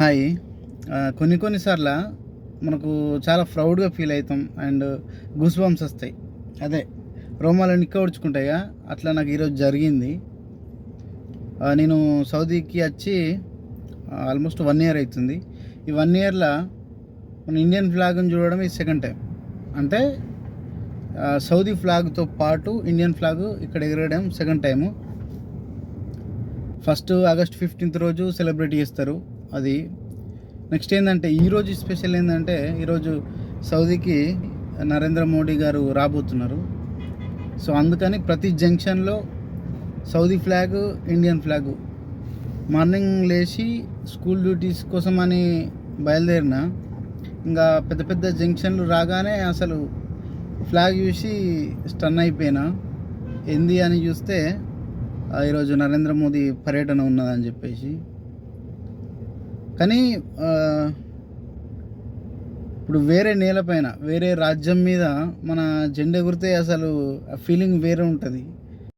Hi కొన్ని కొన్నిసార్లు మనకు చాలా ప్రౌడ్గా ఫీల్ అవుతాం అండ్ గుస్ బంప్స్ వస్తాయి. అదే రోమాలు నిక్కవడుచుకుంటాయిగా అట్లా నాకు ఈరోజు జరిగింది. నేను సౌదీకి వచ్చి ఆల్మోస్ట్ వన్ ఇయర్ అవుతుంది. ఈ వన్ ఇయర్లో మన ఇండియన్ ఫ్లాగ్ని చూడడం ఈ సెకండ్ టైం అంటే సౌదీ ఫ్లాగ్తో పాటు ఇండియన్ ఫ్లాగ్ ఇక్కడ ఎగరడం second time first August fifteenth రోజు సెలబ్రేట్ చేస్తారు. అది. నెక్స్ట్ ఏంటంటే ఈరోజు స్పెషల్ ఏంటంటే ఈరోజు సౌదీకి నరేంద్ర మోడీ గారు రాబోతున్నారు. సో అందుకని ప్రతి జంక్షన్లో Saudi flag Indian flag morning లేచి స్కూల్ డ్యూటీస్ కోసం అని బయలుదేరిన. ఇంకా పెద్ద పెద్ద జంక్షన్లు రాగానే అసలు ఫ్లాగ్ చూసి స్టన్ అయిపోయినా. ఏంది అని చూస్తే ఈరోజు నరేంద్ర మోదీ పర్యటన ఉన్నదని చెప్పేసి. కానీ ఇప్పుడు వేరే నేలపైన వేరే రాజ్యం మీద మన జెండా ఎగిరితే అసలు ఆ ఫీలింగ్ వేరే ఉంటుంది.